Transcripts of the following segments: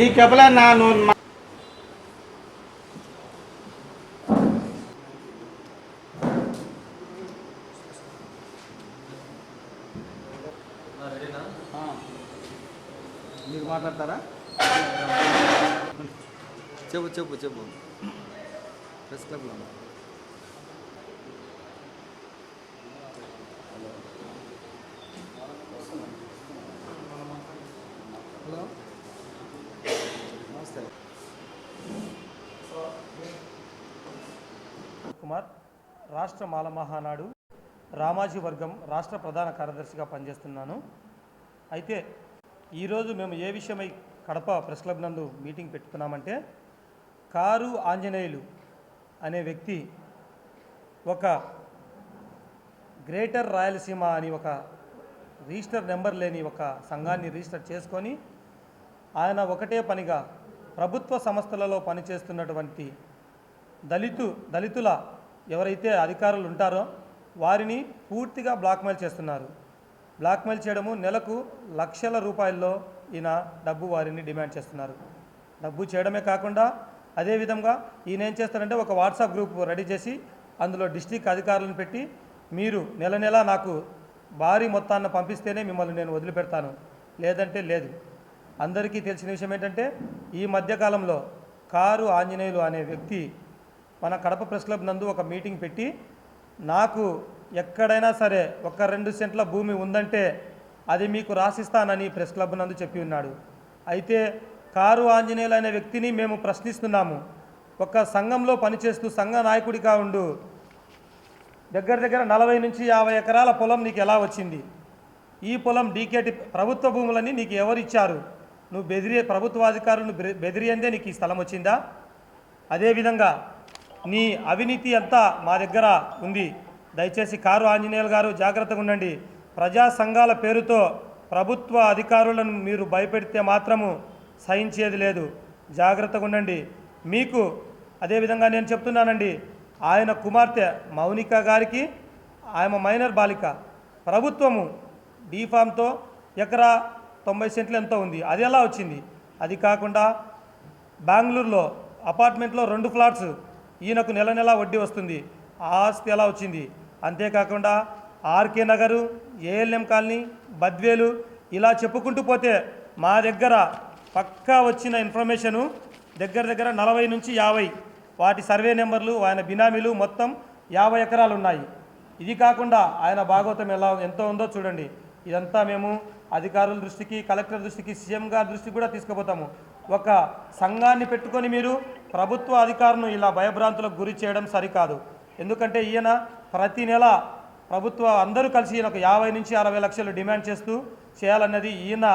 ನೀ ಕೆಬಲ ನಾನು ಮ- ఆ. మీరు మాట్లాడతారా చెప్పు చెప్పు చెప్పు ప్రెస్ క్లబ్లో రాష్ట్ర మాలమహానాడు రామాజీ వర్గం రాష్ట్ర ప్రధాన కార్యదర్శిగా పనిచేస్తున్నాను. అయితే ఈరోజు మేము ఏ విషయమై కడప ప్రెస్ క్లబ్ నందు మీటింగ్ పెట్టుకున్నామంటే కారు ఆంజనేయులు అనే వ్యక్తి ఒక గ్రేటర్ రాయలసీమ అని ఒక రిజిస్టర్ నెంబర్ లేని ఒక సంఘాన్ని రిజిస్టర్ చేసుకొని ఆయన ఒకటే పనిగా ప్రభుత్వ సంస్థలలో పనిచేస్తున్నటువంటి దళితు దళితుల ఎవరైతే అధికారులు ఉంటారో వారిని పూర్తిగా బ్లాక్మెయిల్ చేస్తున్నారు. బ్లాక్మెయిల్ చేయడము నెలకు లక్షల రూపాయల్లో ఈయన డబ్బు వారిని డిమాండ్ చేస్తున్నారు. డబ్బు చేయడమే కాకుండా అదేవిధంగా ఈయన ఏం చేస్తారంటే ఒక వాట్సాప్ గ్రూప్ రెడీ చేసి అందులో డిస్టిక్ అధికారులను పెట్టి మీరు నెల నెల నాకు భారీ మొత్తాన్ని పంపిస్తేనే మిమ్మల్ని నేను వదిలిపెడతాను. లేదంటే లేదు. అందరికీ తెలిసిన విషయం ఏంటంటే ఈ మధ్యకాలంలో కారు ఆంజనేయులు అనే వ్యక్తి మన కడప ప్రెస్ క్లబ్ నందు ఒక మీటింగ్ పెట్టి నాకు ఎక్కడైనా సరే ఒక రెండు సెంట్ల భూమి ఉందంటే అది మీకు రాసిస్తానని ప్రెస్ క్లబ్ నందు చెప్పి ఉన్నాడు. అయితే కారు ఆంజనేయులు అనే వ్యక్తిని మేము ప్రశ్నిస్తున్నాము. ఒక సంఘంలో పనిచేస్తూ సంఘ నాయకుడిగా ఉండు. దగ్గర దగ్గర నలభై నుంచి యాభై ఎకరాల పొలం నీకు ఎలా వచ్చింది? ఈ పొలం డీకేటి ప్రభుత్వ భూములని నీకు ఎవరు ఇచ్చారు? నువ్వు బెదిరి ప్రభుత్వ అధికారులను బె- బెదిరియందే నీకు ఈ స్థలం వచ్చిందా? అదేవిధంగా నీ అవినీతి అంతా మా దగ్గర ఉంది. దయచేసి కారు ఆంజనేయులు గారు జాగ్రత్తగా ఉండండి. ప్రజా సంఘాల పేరుతో ప్రభుత్వ అధికారులను మీరు భయపెడితే మాత్రము సహించేది లేదు. జాగ్రత్తగా ఉండండి. మీకు అదేవిధంగా నేను చెప్తున్నానండి. ఆయన కుమార్తె మౌనిక గారికి ఆమె మైనర్ బాలిక. ప్రభుత్వము డీఫామ్తో ఎకరా తొంభై సెంట్లు ఎంతో ఉంది. అది ఎలా వచ్చింది? అది కాకుండా బెంగళూరులో అపార్ట్మెంట్లో రెండు ఫ్లాట్స్ ఈయనకు నెల నెల వడ్డీ వస్తుంది. ఆ ఆస్తి ఎలా వచ్చింది? అంతేకాకుండా RK Nagar ALM colony Badvel ఇలా చెప్పుకుంటూ పోతే మా దగ్గర పక్కా వచ్చిన ఇన్ఫర్మేషను దగ్గర దగ్గర నలభై నుంచి యాభై. వాటి సర్వే నెంబర్లు ఆయన బినామీలు మొత్తం యాభై ఎకరాలు ఉన్నాయి ఇది కాకుండా ఆయన భాగవతం ఎలా ఎంతో ఉందో చూడండి. ఇదంతా మేము అధికారుల దృష్టికి కలెక్టర్ దృష్టికి సీఎం గారి దృష్టికి కూడా తీసుకుపోతాము. ఒక సంఘాన్ని పెట్టుకొని మీరు ప్రభుత్వ అధికారులను ఇలా భయభ్రాంతులకు గురి చేయడం సరికాదు. ఎందుకంటే ఈయన ప్రతి నెల ప్రభుత్వ అందరూ కలిసి ఈయన ఒక యాభై నుంచి అరవై లక్షలు డిమాండ్ చేస్తూ చేయాలన్నది ఈయన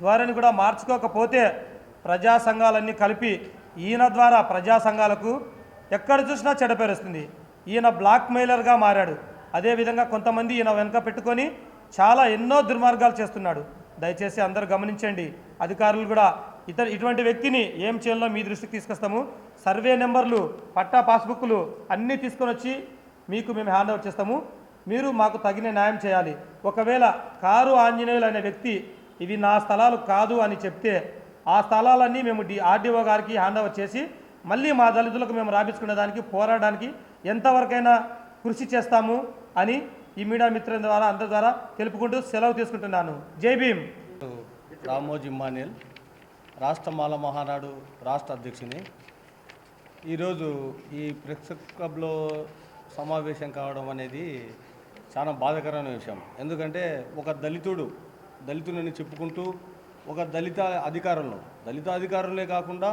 ద్వారాని కూడా మార్చుకోకపోతే ప్రజా సంఘాలన్నీ కలిపి ఈయన ద్వారా ప్రజా సంఘాలకు ఎక్కడ చూసినా చెడపేరుస్తుంది ఈయన బ్లాక్ మెయిలర్గా మారాడు. అదేవిధంగా కొంతమంది ఈయన వెనక పెట్టుకొని చాలా ఎన్నో దుర్మార్గాలు చేస్తున్నాడు. దయచేసి అందరూ గమనించండి. అధికారులు కూడా ఇతర ఇటువంటి వ్యక్తిని ఏం చేయాలో మీ దృష్టికి తీసుకొస్తాము. సర్వే నెంబర్లు పట్టా పాస్బుక్లు అన్నీ తీసుకొని వచ్చి మీకు మేము హ్యాండ్ ఓవర్ చేస్తాము. మీరు మాకు తగిన న్యాయం చేయాలి. ఒకవేళ కారు ఆంజనేయులు అనే వ్యక్తి ఇవి నా స్థలాలు కాదు అని చెప్తే ఆ స్థలాలన్నీ మేము డి ఆర్డీఓ గారికి హ్యాండ్ ఓవర్ చేసి మళ్ళీ మా దళితులకు మేము రాపించుకునే దానికి పోరాడడానికి ఎంతవరకైనా కృషి చేస్తాము అని ఈ మీడియా మిత్రుల ద్వారా అందరి ద్వారా తెలుపుకుంటూ సెలవు తీసుకుంటున్నాను. జై భీమ్. రామోజీ మానేల్ రాష్ట్ర మాల మహానాడు రాష్ట్ర అధ్యక్షుని. ఈరోజు ఈ ప్రెస్ క్లబ్లో సమావేశం కావడం అనేది చాలా బాధాకరమైన విషయం. ఎందుకంటే ఒక దళితుడు దళితులని చెప్పుకుంటూ ఒక దళిత అధికారంలో దళిత అధికారులే కాకుండా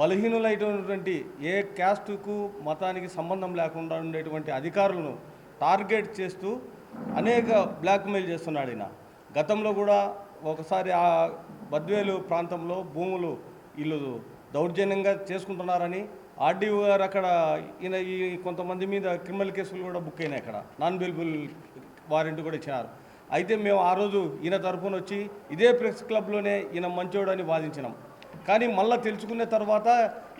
బలహీనులైనటువంటి ఏ క్యాస్టుకు మతానికి సంబంధం లేకుండా ఉండేటువంటి అధికారులను టార్గెట్ చేస్తూ అనేక బ్లాక్మెయిల్ చేస్తున్నాడు ఈయన. గతంలో కూడా ఒకసారి ఆ బద్వేలు ప్రాంతంలో భూములు వీళ్ళు దౌర్జన్యంగా చేసుకుంటున్నారని ఆర్డీఓ గారు అక్కడ ఈయన ఈ కొంతమంది మీద క్రిమినల్ కేసులు కూడా బుక్ అయినాయి అక్కడ. నాన్ బెయిలబుల్ వారెంట్ కూడా ఇచ్చినారు. అయితే మేము ఆ రోజు ఈయన తరఫున వచ్చి ఇదే ప్రెస్ క్లబ్లోనే ఈయన మంచోడు అని వాదించినాం. కానీ మళ్ళీ తెలుసుకున్న తర్వాత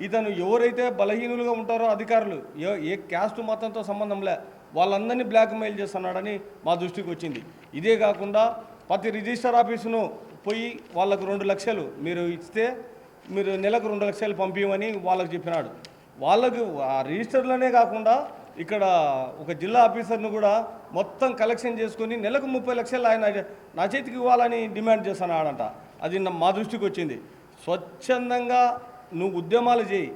ఇతను ఎవరైతే బలహీనులుగా ఉంటారో అధికారులు ఏ ఏ క్యాస్ట్ మతంతో సంబంధం లే వాళ్ళందరినీ బ్లాక్మెయిల్ చేస్తున్నాడని మా దృష్టికి వచ్చింది. ఇదే కాకుండా ప్రతి రిజిస్టర్ ఆఫీసును పోయి వాళ్ళకు రెండు లక్షలు మీరు ఇస్తే మీరు నెలకు రెండు లక్షలు పంపించమని వాళ్ళకు చెప్పినాడు. వాళ్ళకు ఆ రిజిస్టర్లోనే కాకుండా ఇక్కడ ఒక జిల్లా ఆఫీసర్ను కూడా మొత్తం కలెక్షన్ చేసుకొని నెలకు ముప్పై లక్షలు ఆయన నా చేతికి ఇవ్వాలని డిమాండ్ చేస్తున్నాడంట. అది మా దృష్టికి వచ్చింది. స్వచ్ఛందంగా నువ్వు ఉద్యమాలు చేయి.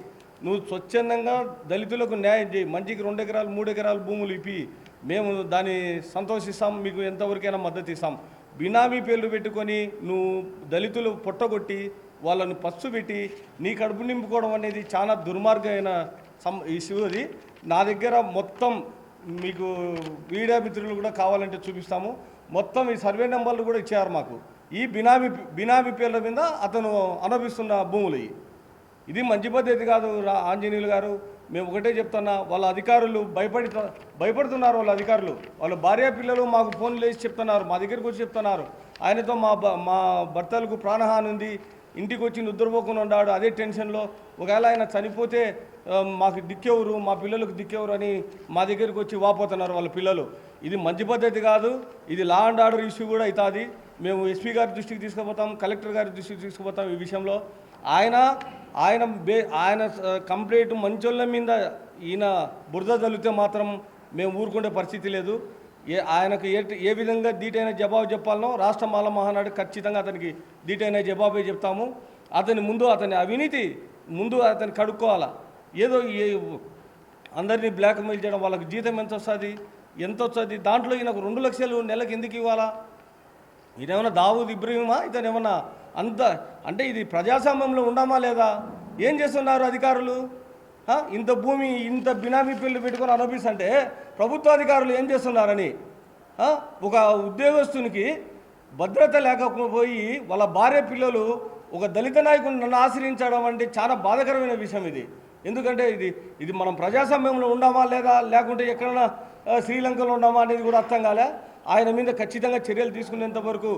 నువ్వు స్వచ్ఛందంగా దళితులకు న్యాయం చేయి. మంచికి రెండు ఎకరాలు మూడు ఎకరాలు భూములు ఇప్పి. మేము దాన్ని సంతోషిస్తాం మీకు ఎంతవరకైనా మద్దతు ఇస్తాం. బినామీ పేర్లు పెట్టుకొని నువ్వు దళితులు పొట్టగొట్టి వాళ్ళను పస్సు పెట్టి నీ కడుపు నింపుకోవడం అనేది చాలా దుర్మార్గమైన సం ఇష్యూ అది నా దగ్గర మొత్తం మీకు మీడియా మిత్రులు కూడా కావాలంటే చూపిస్తాము. మొత్తం ఈ సర్వే నెంబర్లు కూడా ఇచ్చారు మాకు. ఈ బినామీ బినామీ పేర్ల మీద అతను అనుభవిస్తున్న భూములు ఇది మంచి పద్ధతి కాదు రా ఆంజనేయులు గారు. మేము ఒకటే చెప్తున్నా వాళ్ళ అధికారులు భయపడి భయపడుతున్నారు వాళ్ళ అధికారులు. వాళ్ళ భార్య పిల్లలు మాకు ఫోన్లు వేసి చెప్తున్నారు మా దగ్గరికి వచ్చి చెప్తున్నారు. ఆయనతో మా మా భర్తలకు ప్రాణహాని ఉంది ఇంటికి వచ్చి నిద్రపోకుండా ఉన్నాడు అదే టెన్షన్లో. ఒకవేళ ఆయన చనిపోతే మాకు దిక్కెవరు మా పిల్లలకు దిక్కెవరు అని మా దగ్గరికి వచ్చి వాపోతున్నారు వాళ్ళ పిల్లలు. ఇది మంచి పద్ధతి కాదు ఇది లా అండ్ ఆర్డర్ ఇష్యూ కూడా అవుతుంది. మేము ఎస్పీ గారి దృష్టికి తీసుకుపోతాం కలెక్టర్ గారి దృష్టికి తీసుకుపోతాం ఈ విషయంలో. ఆయన ఆయన బే ఆయన కంప్లీట్ మంచోళ్ళ మీద ఈయన బురద తలితే మాత్రం మేము ఊరుకునే పరిస్థితి లేదు. ఏ ఆయనకు ఏ ఏ విధంగా దీటైన జవాబు చెప్పాలనో రాష్ట్ర మాల మహానాడు ఖచ్చితంగా అతనికి దీటైన జవాబే చెప్తాము. అతని ముందు అతని అవినీతి ముందు అతని కడుక్కోవాలా. ఏదో అందరినీ బ్లాక్మెయిల్ చేయడం వాళ్ళకి జీతం ఎంత వస్తుంది ఎంత వస్తుంది దాంట్లో ఈయనకు రెండు లక్షలు నెలకు ఎందుకు ఇవ్వాలా? ఇదేమన్నా దావూద్ ఇబ్రహీమా? ఇతను ఏమన్నా అంత అంటే ఇది ప్రజాస్వామ్యంలో ఉండామా లేదా? ఏం చేస్తున్నారు అధికారులు? ఇంత భూమి ఇంత బినామీ పిల్లలు పెట్టుకొని అనిపిస్తుంటే ప్రభుత్వ అధికారులు ఏం చేస్తున్నారని? ఒక ఉద్యోగస్తునికి భద్రత లేకపోయి వాళ్ళ భార్య పిల్లలు ఒక దళిత నాయకుని నన్ను ఆశ్రయించడం అంటే చాలా బాధకరమైన విషయం ఇది. ఎందుకంటే ఇది ఇది మనం ప్రజాస్వామ్యంలో ఉండామా లేదా? లేకుంటే ఎక్కడైనా శ్రీలంకలో ఉండామా అనేది కూడా అర్థం కాలే. ఆయన మీద ఖచ్చితంగా చర్యలు తీసుకునేంత వరకు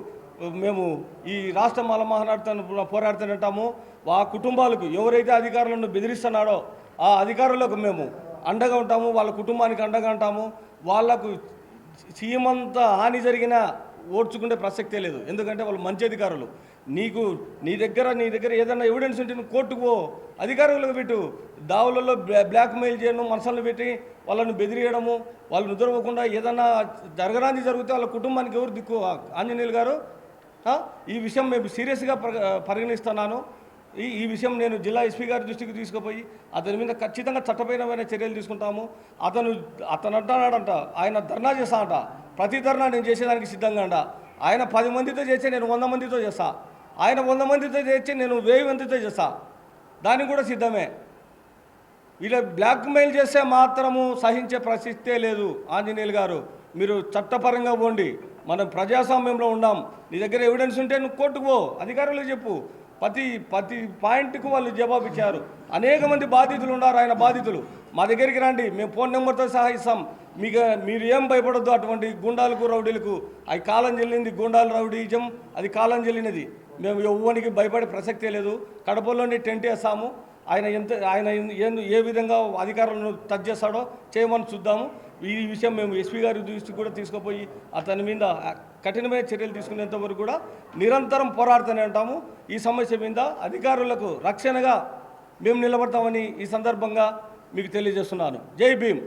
మేము ఈ రాష్ట్ర మాల మహానాడుతో పోరాడుతుంటాము. ఆ కుటుంబాలకు ఎవరైతే అధికారులను బెదిరిస్తున్నాడో ఆ అధికారులకు మేము అండగా ఉంటాము. వాళ్ళ కుటుంబానికి అండగా ఉంటాము. వాళ్ళకు సీఎమంత హాని జరిగినా ఓడ్చుకునే ప్రసక్తే లేదు. ఎందుకంటే వాళ్ళు మంచి అధికారులు. నీకు నీ దగ్గర నీ దగ్గర ఏదైనా ఎవిడెన్స్ ఉంటే నువ్వు కోర్టుకు పో. అధికారులకు పెట్టు. దావులలో బ్లా- బ్లాక్మెయిల్ చేయడం మనసులను పెట్టి వాళ్ళని బెదిరియడము. వాళ్ళు నిద్రపోకుండా ఏదైనా జరగడానికి జరిగితే వాళ్ళ కుటుంబానికి ఎవరు దిక్కు? ఆంజనేయులు గారు ఈ విషయం మేము సీరియస్గా పరిగణిస్తున్నాను. ఈ ఈ విషయం నేను జిల్లా ఎస్పీ గారి దృష్టికి తీసుకుపోయి అతని మీద ఖచ్చితంగా చట్టపరమైన చర్యలు తీసుకుంటాము. అతను అతను అంటున్నాడంట ఆయన ధర్నా చేస్తాడంట. ప్రతి ధర్నా నేను చేసేదానికి సిద్ధంగా అంట. ఆయన పది మందితో చేస్తే నేను వంద మందితో చేస్తా. ఆయన వంద మందితో చేస్తే నేను వెయ్యి మందితో చేస్తా. దానికి కూడా సిద్ధమే. ఇలా బ్లాక్మెయిల్ చేస్తే మాత్రము సహించే ప్రసక్తే లేదు ఆంజనేయులు గారు. మీరు చట్టపరంగా పోండి. మనం ప్రజాస్వామ్యంలో ఉన్నాం నీ దగ్గర ఎవిడెన్స్ ఉంటే నువ్వు కోర్టుకు పో. అధికారులకు చెప్పు. ప్రతి ప్రతి పాయింట్కు వాళ్ళు జవాబు ఇచ్చారు. అనేక మంది బాధితులు ఉన్నారు ఆయన బాధితులు. మా దగ్గరికి రండి. మేము ఫోన్ నెంబర్తో సహా ఇస్తాం. మీకు మీరు ఏం భయపడొద్దు అటువంటి గుండాలకు రౌడీలకు. అది కాలం చెల్లింది. గుండాలు రౌడీజం అది కాలం చెల్లినది. మేము ఎవ్వనికి భయపడే ప్రసక్తే లేదు. కడపలోనే టెంట్ వేస్తాము. ఆయన ఎంత ఆయన ఏ- ఏ విధంగా అధికారులను టచ్ చేస్తాడో చేయమని చూద్దాము. ఈ విషయం మేము ఎస్పీ గారి దృష్టికి కూడా తీసుకుపోయి అతని మీద కఠినమైన చర్యలు తీసుకునేంత వరకు కూడా నిరంతరం పోరాడుతూనే ఉంటాము. ఈ సమస్య మీద అధికారులకు రక్షణగా మేము నిలబడతామని ఈ సందర్భంగా మీకు తెలియజేస్తున్నాను. జై భీమ్.